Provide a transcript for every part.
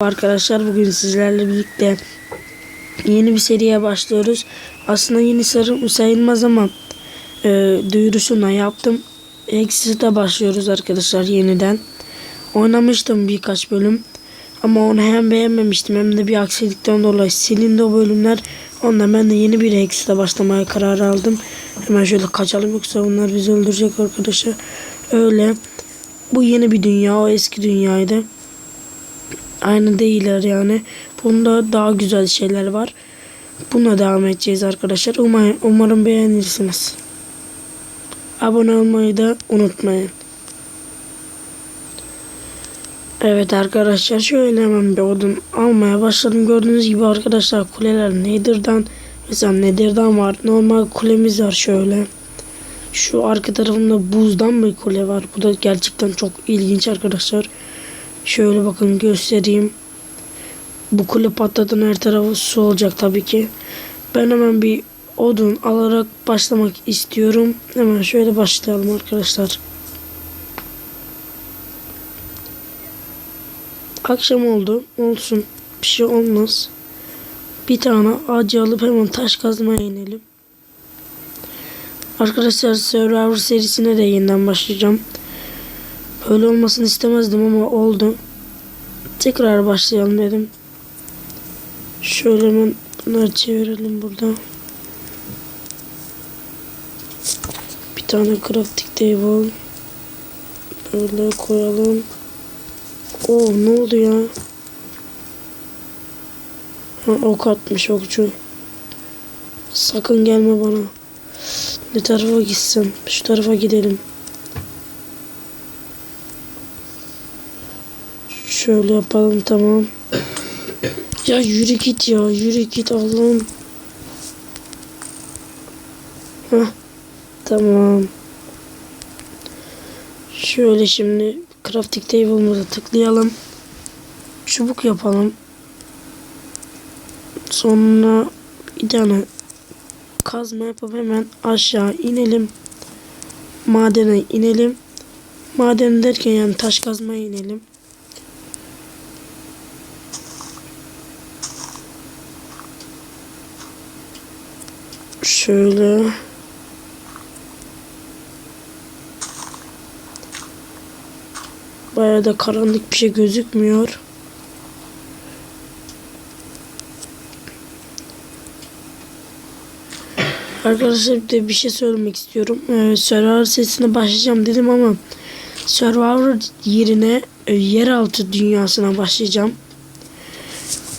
Arkadaşlar bugün sizlerle birlikte yeni bir seriye başlıyoruz. Aslında yeni sarı sayılmaz ama e, duyurusunu yaptım. Exit'e başlıyoruz arkadaşlar yeniden. Oynamıştım birkaç bölüm. Ama onu hem beğenmemiştim hem de bir aksilikten dolayı silindi o bölümler. Ondan ben de yeni bir Exit'e başlamaya karar aldım. Hemen şöyle kaçalım yoksa bunlar bizi öldürecek arkadaşlar. Öyle. Bu yeni bir dünya o eski dünyaydı. Aynı değiller yani. Bunda daha güzel şeyler var. Buna devam edeceğiz arkadaşlar. Umarım, umarım beğenirsiniz. Abone olmayı da unutmayın. Evet arkadaşlar şöyle hemen bir odun almaya başladım. Gördüğünüz gibi arkadaşlar kuleler Nether'dan mesela Nether'dan var. Normal kulemiz var şöyle. Şu arka tarafında buzdan bir kule var. Bu da gerçekten çok ilginç arkadaşlar. Şöyle bakın göstereyim. Bu kule patladığında her tarafı su olacak tabii ki. Ben hemen bir odun alarak başlamak istiyorum. Hemen şöyle başlayalım arkadaşlar. Akşam oldu. Olsun. Bir şey olmaz. Bir tane ağacı alıp hemen taş kazmaya inelim. Arkadaşlar Survivor serisine de yeniden başlayacağım. Öyle olmasını istemezdim ama oldu. Tekrar başlayalım dedim. Şöyle hemen bunları çevirelim burada. Bir tane crafting table. Böyle koyalım. Oo ne oldu ya? Ha, ok atmış okçu. Sakın gelme bana. Ne tarafa gitsem? Şu tarafa gidelim. Şöyle yapalım tamam. Ya yürü git ya yürü git Allah'ım. Heh, tamam. Şöyle şimdi crafting table'ımıza tıklayalım. Çubuk yapalım. Sonra bir tane kazma yapıp hemen aşağı inelim. Madene inelim. Maden derken yani taş kazmaya inelim. Şöyle. Bayağı da karanlık bir şey gözükmüyor. Arkadaşlar bir de bir şey söylemek istiyorum. Ee, Survivor sesine başlayacağım dedim ama Survivor yerine e, yeraltı dünyasına başlayacağım.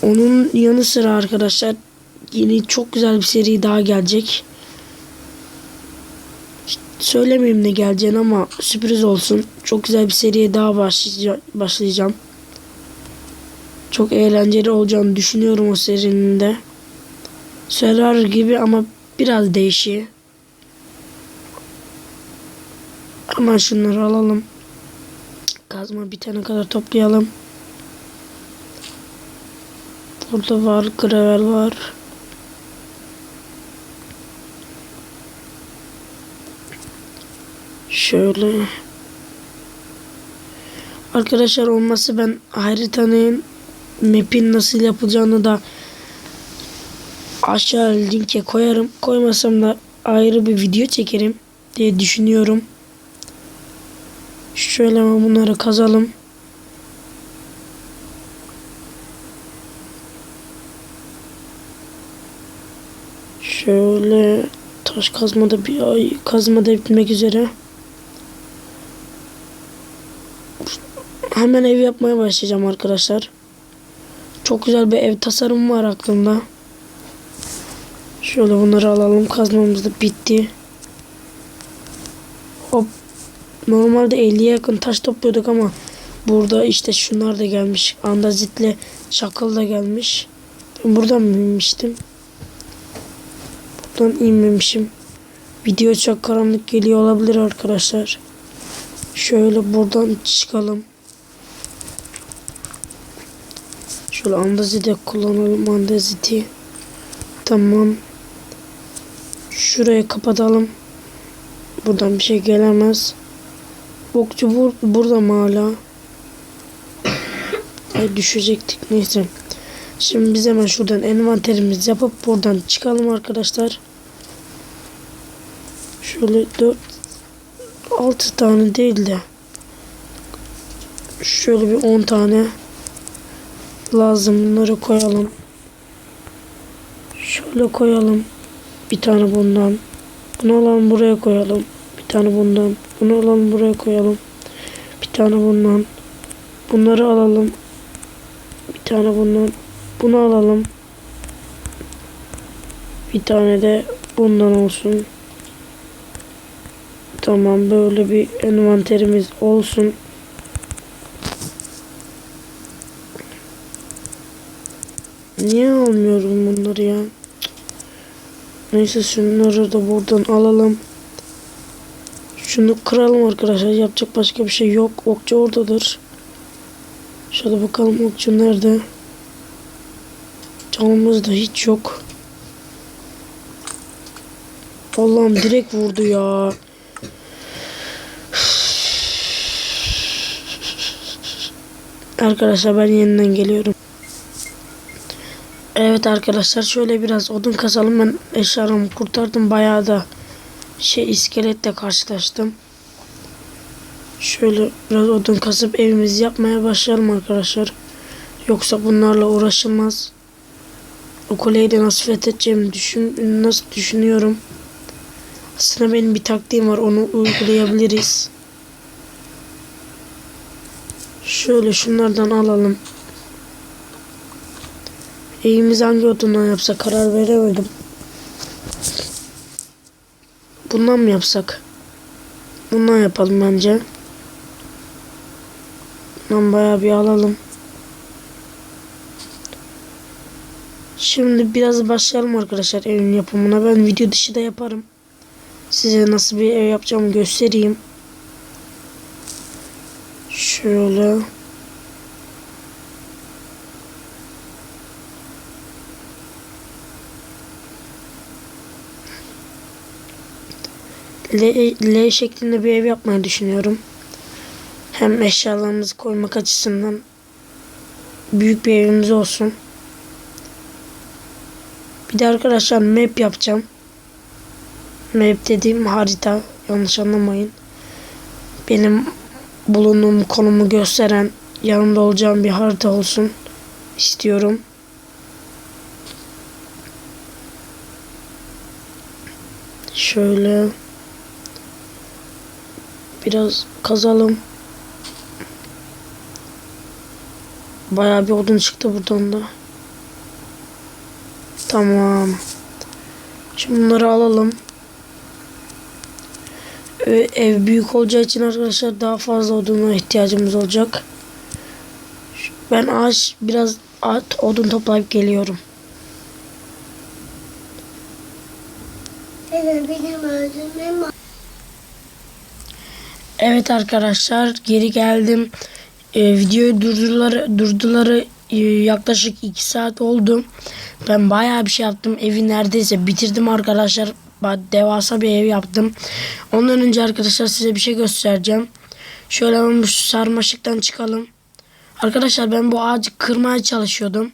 Onun yanı sıra arkadaşlar yeni çok güzel bir seri daha gelecek. Söylemeyeyim ne geleceğini ama sürpriz olsun. Çok güzel bir seriye daha başlayacağım. Çok eğlenceli olacağını düşünüyorum o serinin de. Survivor gibi ama biraz değişiyor. Hemen şunları alalım. Kazma bitene kadar toplayalım. Burada var, gravel var. Şöyle. Arkadaşlar olması ben haritanın map'in nasıl yapılacağını da aşağı linke koyarım. Koymasam da ayrı bir video çekerim diye düşünüyorum. Şöyle bunları kazalım. Şöyle taş kazmada bir ay kazmada bitmek üzere. Hemen ev yapmaya başlayacağım arkadaşlar. Çok güzel bir ev tasarımı var aklımda. Şöyle bunları alalım. Kazmamız da bitti. Hop. Normalde 50'ye yakın taş topluyorduk ama burada işte şunlar da gelmiş. Andazitle çakıl da gelmiş. Ben buradan mı inmiştim? Buradan inmemişim. Video çok karanlık geliyor olabilir arkadaşlar. Şöyle buradan çıkalım. Şöyle andazide kullanalım andaziti. Tamam. Şurayı kapatalım. Buradan bir şey gelemez. Okçu bur burada mı hala? Ay düşecektik neyse. Şimdi biz hemen şuradan envanterimizi yapıp buradan çıkalım arkadaşlar. Şöyle 4 6 tane değil de şöyle bir 10 tane lazım bunları koyalım. Şöyle koyalım. Bir tane bundan. Bunu alalım buraya koyalım. Bir tane bundan. Bunu alalım buraya koyalım. Bir tane bundan. Bunları alalım. Bir tane bundan. Bunu alalım. Bir tane de bundan olsun. Tamam böyle bir envanterimiz olsun. Niye almıyorum bunları ya? Neyse şunları da buradan alalım. Şunu kıralım arkadaşlar. Yapacak başka bir şey yok. Okçu oradadır. Şöyle bakalım okçu nerede? Canımız da hiç yok. Allah'ım direkt vurdu ya. Arkadaşlar ben yeniden geliyorum. Evet arkadaşlar şöyle biraz odun kazalım. Ben eşyalarımı kurtardım. Bayağı da şey iskeletle karşılaştım. Şöyle biraz odun kasıp evimizi yapmaya başlayalım arkadaşlar. Yoksa bunlarla uğraşılmaz. O kuleyi de nasıl fethedeceğimi düşün, nasıl düşünüyorum. Aslında benim bir taktiğim var. Onu uygulayabiliriz. Şöyle şunlardan alalım. Evimizi hangi odundan yapsak karar veremedim. Bundan mı yapsak? Bundan yapalım bence. Bundan bayağı bir alalım. Şimdi biraz başlayalım arkadaşlar evin yapımına. Ben video dışı da yaparım. Size nasıl bir ev yapacağımı göstereyim. Şöyle. L, L şeklinde bir ev yapmayı düşünüyorum. Hem eşyalarımızı koymak açısından büyük bir evimiz olsun. Bir de arkadaşlar map yapacağım. Map dediğim harita. Yanlış anlamayın. Benim bulunduğum konumu gösteren yanımda olacağım bir harita olsun istiyorum. Şöyle biraz kazalım. Bayağı bir odun çıktı buradan da. Tamam. Şimdi bunları alalım. Ev büyük olacağı için arkadaşlar daha fazla oduna ihtiyacımız olacak. Ben ağaç biraz odun toplayıp geliyorum. Evet benim öldüğüm Evet arkadaşlar geri geldim. Ee, videoyu durduları, durduları e, yaklaşık 2 saat oldu. Ben bayağı bir şey yaptım. Evi neredeyse bitirdim arkadaşlar. Devasa bir ev yaptım. Ondan önce arkadaşlar size bir şey göstereceğim. Şöyle hemen bu sarmaşıktan çıkalım. Arkadaşlar ben bu ağacı kırmaya çalışıyordum.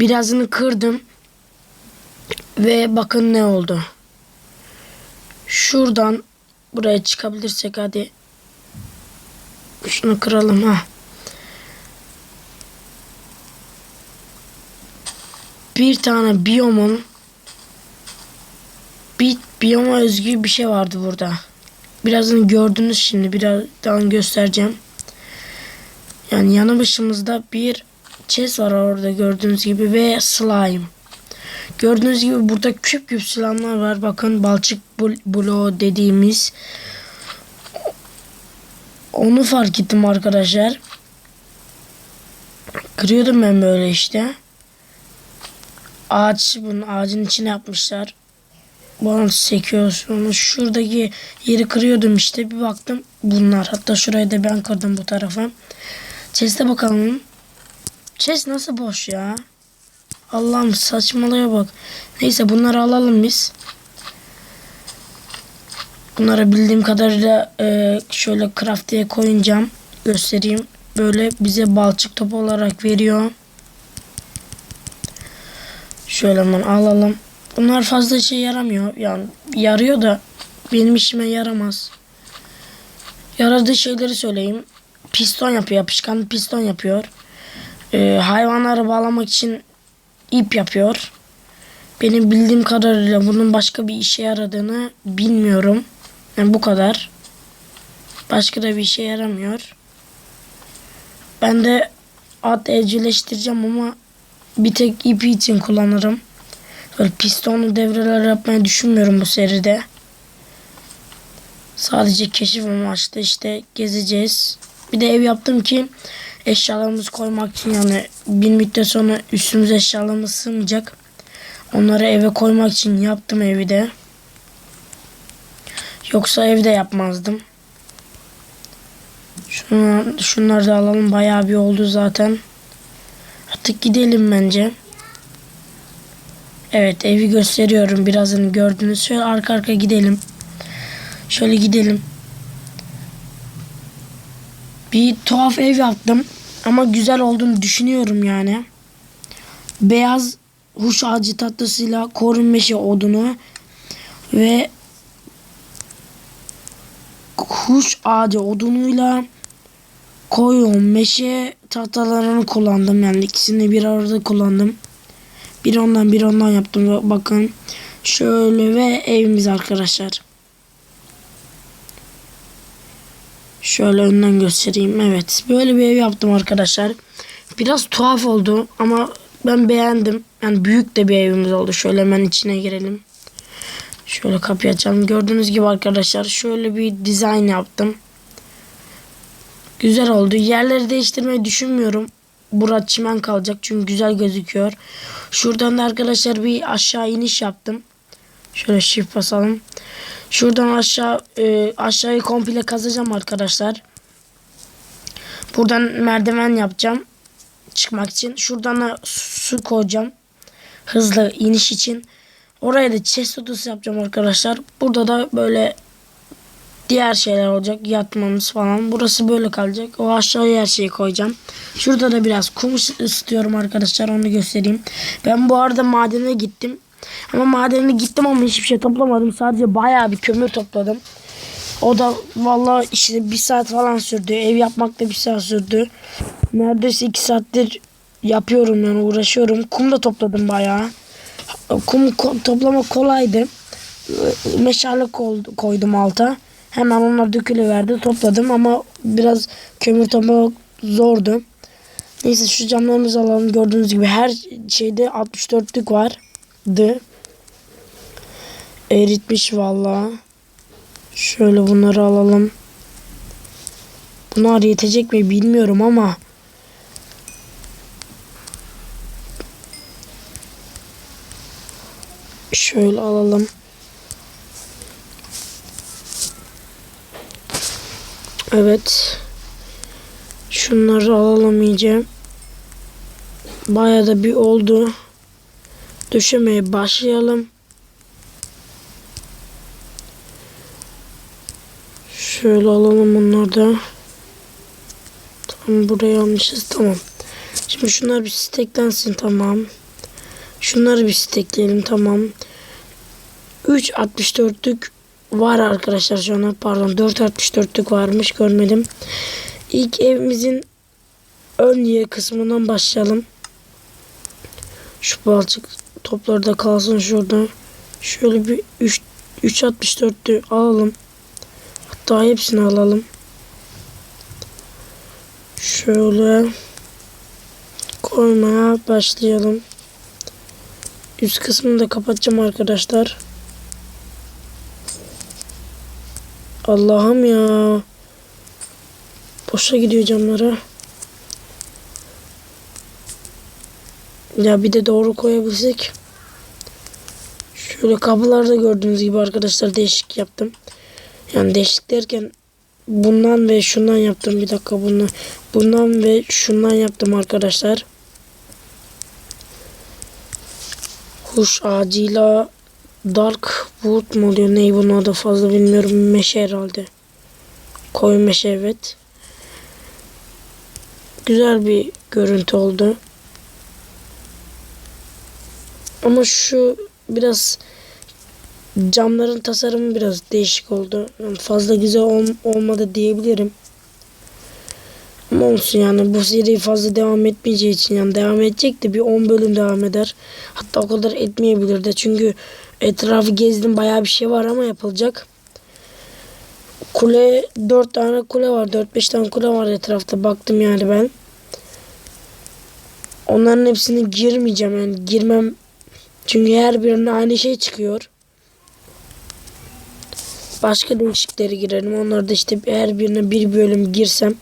Birazını kırdım. Ve bakın ne oldu. Şuradan buraya çıkabilirsek hadi. Şunu kıralım ha. Bir tane biyomun bir biyoma özgü bir şey vardı burada. Birazını gördünüz şimdi birazdan göstereceğim. Yani yanı başımızda bir chest var orada gördüğünüz gibi ve slime. Gördüğünüz gibi burada küp küp slime'lar var. Bakın balçık bloğu dediğimiz. Onu fark ettim arkadaşlar. Kırıyordum ben böyle işte. Ağaç bunun ağacın içine yapmışlar. Bana sekiyorsun. Şuradaki yeri kırıyordum işte. Bir baktım bunlar. Hatta şurayı da ben kırdım bu tarafa. Chest'e bakalım. Chest nasıl boş ya? Allah'ım saçmalaya bak. Neyse bunları alalım biz. Bunları bildiğim kadarıyla e, şöyle craft diye koyacağım. Göstereyim. böyle bize balçık topu olarak veriyor. Şöyle hemen alalım. Bunlar fazla şey yaramıyor. Yani yarıyor da benim işime yaramaz. Yaradığı şeyleri söyleyeyim. Piston yapıyor. Yapışkan piston yapıyor. Ee, hayvanları bağlamak için ip yapıyor. Benim bildiğim kadarıyla bunun başka bir işe yaradığını bilmiyorum. Yani bu kadar. Başka da bir işe yaramıyor. Ben de at evcilleştireceğim ama bir tek ipi için kullanırım. Böyle pistonlu devreler yapmayı düşünmüyorum bu seride. Sadece keşif amaçlı işte gezeceğiz. Bir de ev yaptım ki eşyalarımızı koymak için yani bir müddet sonra üstümüze eşyalarımız sığmayacak. Onları eve koymak için yaptım evi de. Yoksa evde yapmazdım. Şunlar, şunları da alalım. Bayağı bir oldu zaten. Artık gidelim bence. Evet evi gösteriyorum. Birazını gördünüz. Şöyle arka arka gidelim. Şöyle gidelim. Bir tuhaf ev yaptım. Ama güzel olduğunu düşünüyorum yani. Beyaz huş ağacı tatlısıyla korun meşe odunu ve huş ağacı odunuyla koyun meşe tahtalarını kullandım. Yani ikisini bir arada kullandım. Bir ondan bir ondan yaptım. Bakın şöyle ve evimiz arkadaşlar. Şöyle önden göstereyim. Evet. Böyle bir ev yaptım arkadaşlar. Biraz tuhaf oldu ama ben beğendim. Yani büyük de bir evimiz oldu. Şöyle hemen içine girelim. Şöyle kapıyı açalım. Gördüğünüz gibi arkadaşlar şöyle bir dizayn yaptım. Güzel oldu. Yerleri değiştirmeyi düşünmüyorum. Bura çimen kalacak çünkü güzel gözüküyor. Şuradan da arkadaşlar bir aşağı iniş yaptım. Şöyle shift basalım. Şuradan aşağı e, aşağıyı komple kazacağım arkadaşlar. Buradan merdiven yapacağım çıkmak için. Şuradan da su koyacağım. Hızlı iniş için. Oraya da chest odası yapacağım arkadaşlar. Burada da böyle diğer şeyler olacak. Yatmamız falan. Burası böyle kalacak. O aşağıya her şeyi koyacağım. Şurada da biraz kum ısıtıyorum arkadaşlar. Onu göstereyim. Ben bu arada madene gittim. Ama madene gittim ama hiçbir şey toplamadım. Sadece bayağı bir kömür topladım. O da vallahi işte bir saat falan sürdü. Ev yapmak da bir saat sürdü. Neredeyse iki saattir yapıyorum yani uğraşıyorum. Kum da topladım bayağı. Kum ko- toplamak kolaydı. Meşale koydum alta. Hemen onlar dökülüverdi. Topladım ama biraz kömür toplamak zordu. Neyse şu camlarımızı alalım. Gördüğünüz gibi her şeyde 64'lük vardı. Eritmiş vallahi. Şöyle bunları alalım. Bunlar yetecek mi bilmiyorum ama şöyle alalım. Evet. Şunları alalım iyice. Bayağı da bir oldu. Döşemeye başlayalım. Şöyle alalım bunları da. Tamam buraya almışız tamam. Şimdi şunlar bir steklensin tamam. Şunları bir stekleyelim tamam. 3.64'lük var arkadaşlar şu an pardon 4.64'lük varmış görmedim. İlk evimizin ön yer kısmından başlayalım. Şu balçık topları da kalsın şurada. Şöyle bir 3 3.64'lü alalım. Hatta hepsini alalım. Şöyle koymaya başlayalım. Üst kısmını da kapatacağım arkadaşlar. Allah'ım ya. Boşa gidiyor camlara. Ya bir de doğru koyabilsek. Şöyle kabloları da gördüğünüz gibi arkadaşlar değişik yaptım. Yani değişik derken bundan ve şundan yaptım. Bir dakika bunu. Bundan ve şundan yaptım arkadaşlar. Kuş ağacıyla Dark Wood mu oluyor? Ney bunun adı fazla bilmiyorum. Meşe herhalde. Koyu meşe evet. Güzel bir görüntü oldu. Ama şu biraz camların tasarımı biraz değişik oldu. Yani fazla güzel ol- olmadı diyebilirim. Ama olsun yani bu seri fazla devam etmeyeceği için yani devam edecek de bir 10 bölüm devam eder. Hatta o kadar etmeyebilir de çünkü etrafı gezdim bayağı bir şey var ama yapılacak. Kule 4 tane kule var 4-5 tane kule var etrafta baktım yani ben. Onların hepsini girmeyeceğim yani girmem çünkü her birine aynı şey çıkıyor. Başka değişikleri girerim. Onlar da işte her birine bir bölüm girsem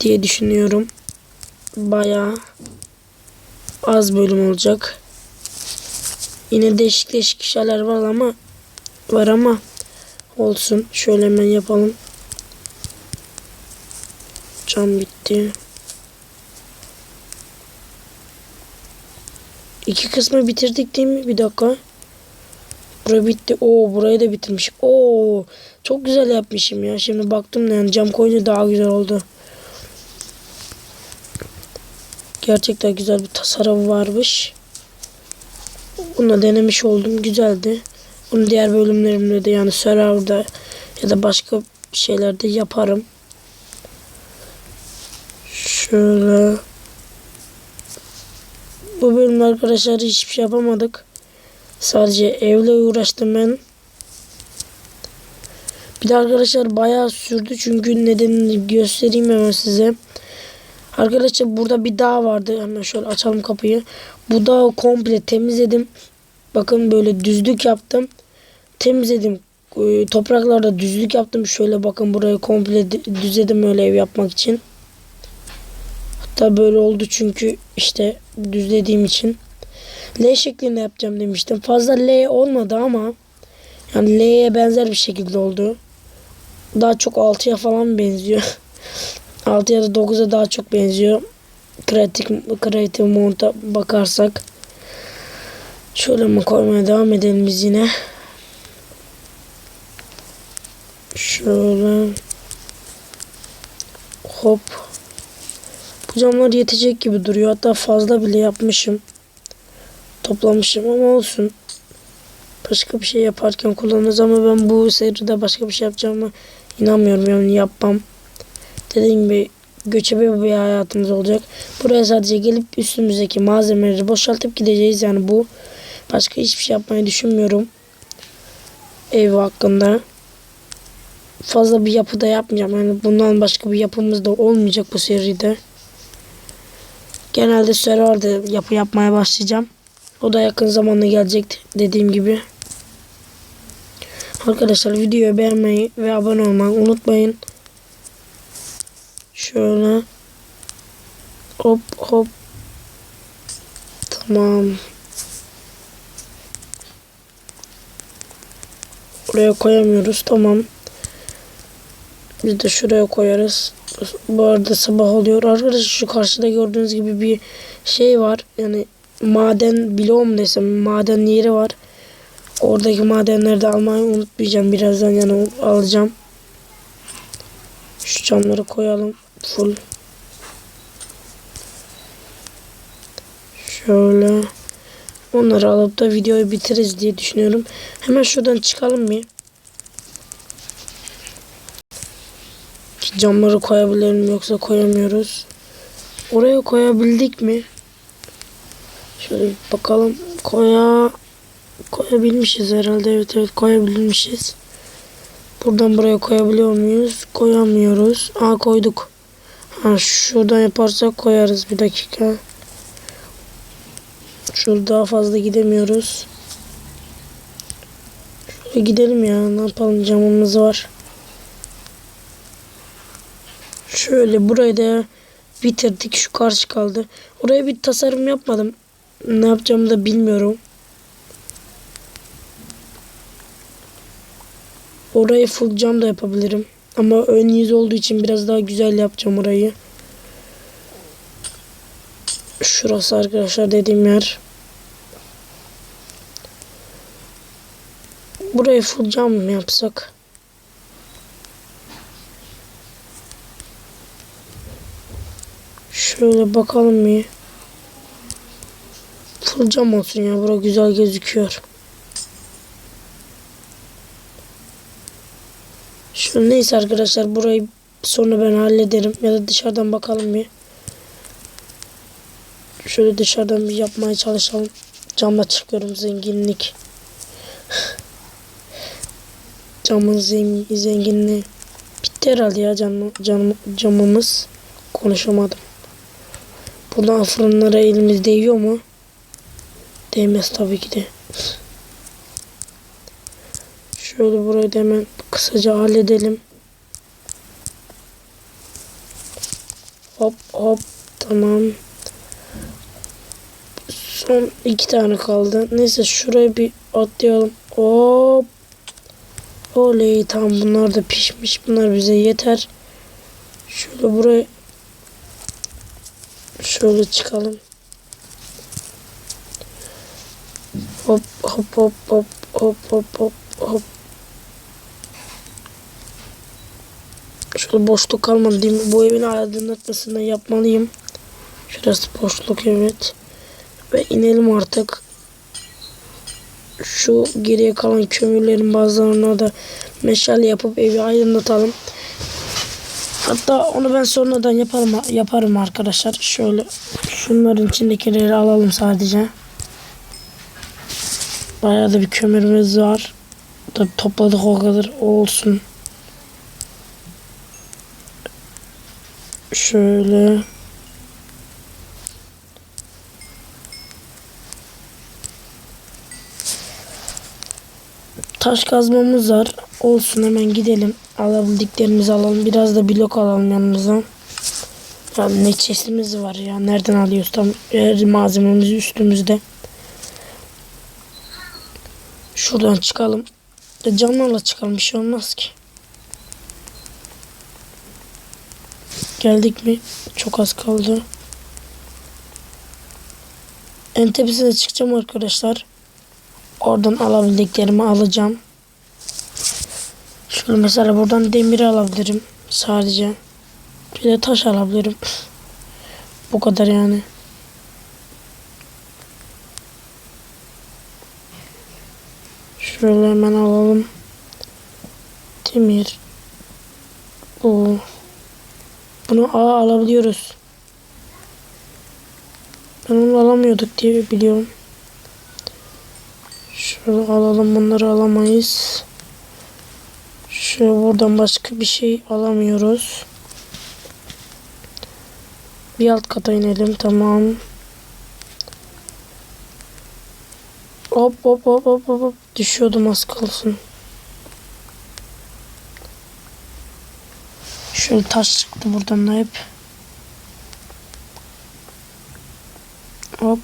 diye düşünüyorum. Bayağı az bölüm olacak. Yine değişik değişik şeyler var ama var ama olsun. Şöyle hemen yapalım. Cam bitti. İki kısmı bitirdik değil mi? Bir dakika. Bura bitti. Oo burayı da bitirmiş. Oo çok güzel yapmışım ya. Şimdi baktım da yani cam koyunca daha güzel oldu. Gerçekten güzel bir tasarım varmış. Bunu denemiş oldum. Güzeldi. Bunu diğer bölümlerimde de yani Survivor'da ya da başka şeylerde yaparım. Şöyle. Bu bölüm arkadaşlar hiçbir şey yapamadık. Sadece evle uğraştım ben. Bir de arkadaşlar bayağı sürdü çünkü nedenini göstereyim hemen size. Arkadaşlar burada bir dağ vardı. Hemen şöyle açalım kapıyı. Bu dağı komple temizledim. Bakın böyle düzlük yaptım. Temizledim. Ee, Topraklarda düzlük yaptım. Şöyle bakın burayı komple düzledim öyle ev yapmak için. Hatta böyle oldu çünkü işte düzlediğim için. L şeklinde yapacağım demiştim. Fazla L olmadı ama yani L'ye benzer bir şekilde oldu. Daha çok 6'ya falan benziyor. 6 ya da 9'a daha çok benziyor. Creative, creative Mode'a bakarsak. Şöyle mi koymaya devam edelim biz yine. Şöyle. Hop. Bu camlar yetecek gibi duruyor. Hatta fazla bile yapmışım. Toplamışım ama olsun. Başka bir şey yaparken kullanırız ama ben bu seride başka bir şey yapacağıma inanmıyorum. Yani yapmam. Dediğim gibi göçebe bir hayatımız olacak. Buraya sadece gelip üstümüzdeki malzemeleri boşaltıp gideceğiz. Yani bu başka hiçbir şey yapmayı düşünmüyorum. Ev hakkında. Fazla bir yapı da yapmayacağım. Yani bundan başka bir yapımız da olmayacak bu seride. Genelde serverde yapı yapmaya başlayacağım. O da yakın zamanda gelecek dediğim gibi. Arkadaşlar videoyu beğenmeyi ve abone olmayı unutmayın. Şöyle. Hop hop. Tamam. Oraya koyamıyoruz. Tamam. Biz de şuraya koyarız. Bu arada sabah oluyor. Arkadaşlar şu karşıda gördüğünüz gibi bir şey var. Yani maden bloğum desem maden yeri var. Oradaki madenleri de almayı unutmayacağım. Birazdan yani alacağım. Şu camları koyalım. Full. Şöyle. Onları alıp da videoyu bitiririz diye düşünüyorum. Hemen şuradan çıkalım bir. Camları koyabilir miyim yoksa koyamıyoruz. Oraya koyabildik mi? Şöyle bakalım. Koya koyabilmişiz herhalde. Evet evet koyabilmişiz. Buradan buraya koyabiliyor muyuz? Koyamıyoruz. Aa koyduk. Ha şuradan yaparsak koyarız bir dakika. Şurada daha fazla gidemiyoruz. Şöyle gidelim ya. Ne yapalım camımız var. Şöyle burayı da bitirdik. Şu karşı kaldı. Oraya bir tasarım yapmadım. Ne yapacağımı da bilmiyorum. Orayı full cam da yapabilirim. Ama ön yüz olduğu için biraz daha güzel yapacağım orayı. Şurası arkadaşlar dediğim yer. Burayı full cam mı yapsak? Şöyle bakalım bir. Full cam olsun ya. Bura güzel gözüküyor. Şu neyse arkadaşlar burayı sonra ben hallederim. Ya da dışarıdan bakalım bir. Şöyle dışarıdan bir yapmaya çalışalım. Camla çıkıyorum zenginlik. Camın zengin, zenginliği. Bitti herhalde ya cam, cam, camımız. Konuşamadım. Buradan fırınlara elimiz değiyor mu? Değmez tabii ki de. Şöyle burayı da hemen kısaca halledelim. Hop hop tamam. Son iki tane kaldı. Neyse şuraya bir atlayalım. Hop. Oley tamam bunlar da pişmiş. Bunlar bize yeter. Şöyle buraya şöyle çıkalım. Hop hop hop hop hop hop hop hop. Şöyle boşluk kalmadı değil mi? Bu evin aydınlatmasını yapmalıyım. Şurası boşluk evet. Ve inelim artık. Şu geriye kalan kömürlerin bazılarına da meşale yapıp evi aydınlatalım. Hatta onu ben sonradan yaparım yaparım arkadaşlar. Şöyle şunların içindekileri alalım sadece. Bayağı da bir kömürümüz var. Tabii topladık o kadar olsun. Şöyle. Taş kazmamız var. Olsun hemen gidelim. Alabildiklerimizi alalım. Biraz da blok alalım yanımıza. Ya ne çeşitimiz var ya. Nereden alıyoruz? Tam her malzememiz üstümüzde. Şuradan çıkalım. Ya camlarla çıkalım. Bir şey olmaz ki. Geldik mi? Çok az kaldı. En tepesine çıkacağım arkadaşlar. Oradan alabildiklerimi alacağım. Şöyle mesela buradan demir alabilirim sadece. Bir de taş alabilirim. Bu kadar yani. Şöyle hemen alalım. Demir. Bu. Bunu A alabiliyoruz. Ben onu alamıyorduk diye biliyorum. Şöyle alalım bunları alamayız. Şöyle buradan başka bir şey alamıyoruz. Bir alt kata inelim tamam. Hop hop hop hop hop. Düşüyordum az kalsın. Şöyle taş çıktı buradan da hep. Hop.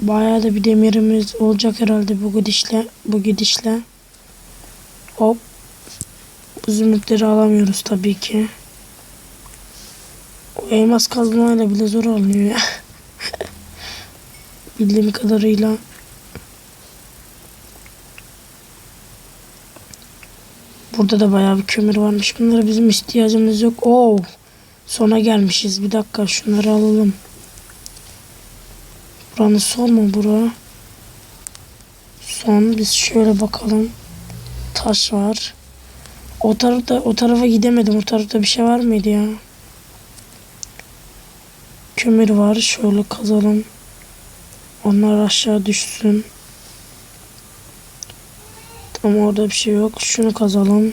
Bayağı da bir demirimiz olacak herhalde bu gidişle. Bu gidişle. Hop. Bu zümrütleri alamıyoruz tabii ki. O elmas kazmayla bile zor alınıyor ya. Bildiğim kadarıyla. Burada da bayağı bir kömür varmış. Bunlara bizim ihtiyacımız yok. Oo. Sona gelmişiz. Bir dakika şunları alalım. Buranın son mu bura? Son. Biz şöyle bakalım. Taş var. O tarafta o tarafa gidemedim. O tarafta bir şey var mıydı ya? Kömür var. Şöyle kazalım. Onlar aşağı düşsün. Ama orada bir şey yok. Şunu kazalım.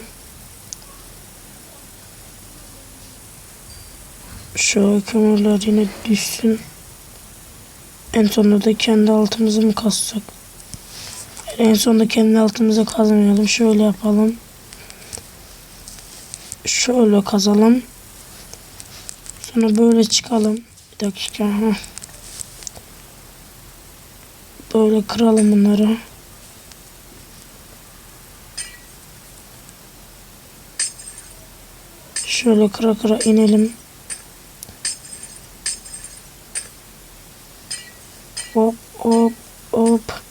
Şöyle kömürler yine düşsün. En sonunda da kendi altımızı mı kazsak? En sonunda kendi altımızı kazmayalım. Şöyle yapalım. Şöyle kazalım. Sonra böyle çıkalım. Bir dakika. Heh. Böyle kıralım bunları. Şöyle kıra kıra inelim. Hop hop hop.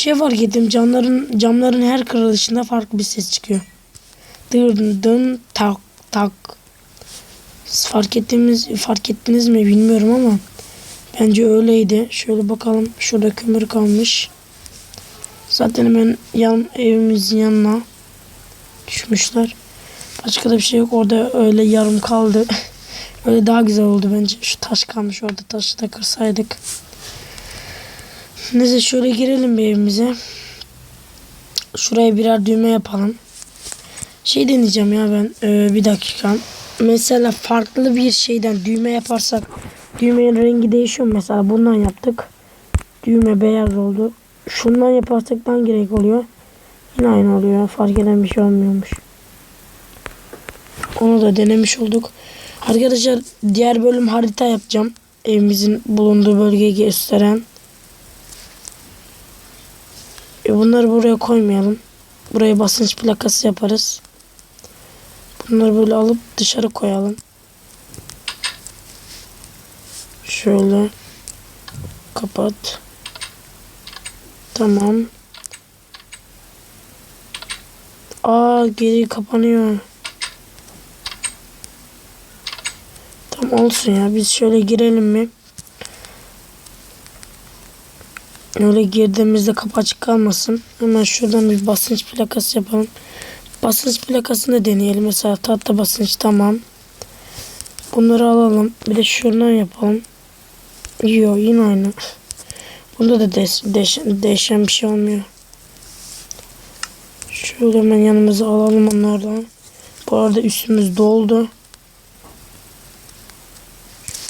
Şey fark ettim. Camların camların her kırılışında farklı bir ses çıkıyor. Dın dın tak tak. Fark ettiğimiz fark ettiniz mi bilmiyorum ama bence öyleydi. Şöyle bakalım. Şurada kömür kalmış. Zaten hemen yan evimizin yanına düşmüşler. Başka da bir şey yok. Orada öyle yarım kaldı. öyle daha güzel oldu bence. Şu taş kalmış orada. Taşı da kırsaydık. Neyse şöyle girelim bir evimize. Şuraya birer düğme yapalım. Şey deneyeceğim ya ben. Ee, bir dakika. Mesela farklı bir şeyden düğme yaparsak düğmenin rengi değişiyor? Mesela bundan yaptık. Düğme beyaz oldu. Şundan yaparsak hangi renk oluyor? Yine aynı oluyor. Fark eden bir şey olmuyormuş. Onu da denemiş olduk. Arkadaşlar diğer bölüm harita yapacağım. Evimizin bulunduğu bölgeyi gösteren. E bunları buraya koymayalım. Buraya basınç plakası yaparız. Bunları böyle alıp dışarı koyalım. Şöyle kapat. Tamam. Aa geri kapanıyor. Tamam olsun ya biz şöyle girelim mi? Öyle girdiğimizde kapı açık kalmasın. Hemen şuradan bir basınç plakası yapalım. Basınç plakasını deneyelim. Mesela tahta basınç tamam. Bunları alalım. Bir de şuradan yapalım. Yok yine aynı. Bunda da değiş, değiş, değişen bir şey olmuyor. Şöyle hemen yanımıza alalım onlardan. Bu arada üstümüz doldu.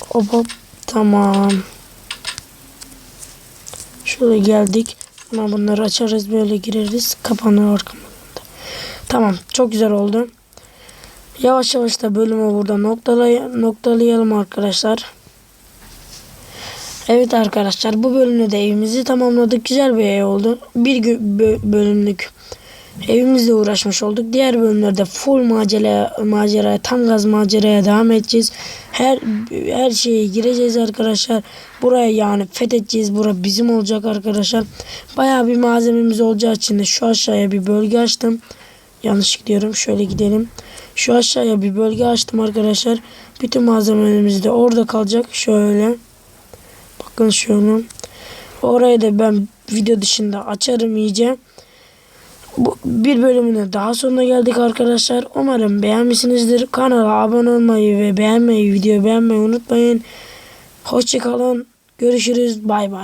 Hop hop. Tamam. Şöyle geldik. Ama bunları açarız böyle gireriz. Kapanıyor arkamda. Tamam. Çok güzel oldu. Yavaş yavaş da bölümü burada noktalay noktalayalım arkadaşlar. Evet arkadaşlar bu bölümde de evimizi tamamladık. Güzel bir ev oldu. Bir bölümlük evimizle uğraşmış olduk. Diğer bölümlerde full macera maceraya tam gaz maceraya devam edeceğiz. Her her şeye gireceğiz arkadaşlar. Buraya yani fethedeceğiz. Bura bizim olacak arkadaşlar. Bayağı bir malzememiz olacağı için de şu aşağıya bir bölge açtım. Yanlış gidiyorum. Şöyle gidelim. Şu aşağıya bir bölge açtım arkadaşlar. Bütün malzemelerimiz de orada kalacak. Şöyle. Bakın şöyle. Orayı da ben video dışında açarım iyice. Bu bir bölümüne daha sonuna geldik arkadaşlar. Umarım beğenmişsinizdir. Kanala abone olmayı ve beğenmeyi, videoyu beğenmeyi unutmayın. Hoşçakalın. Görüşürüz. Bay bay.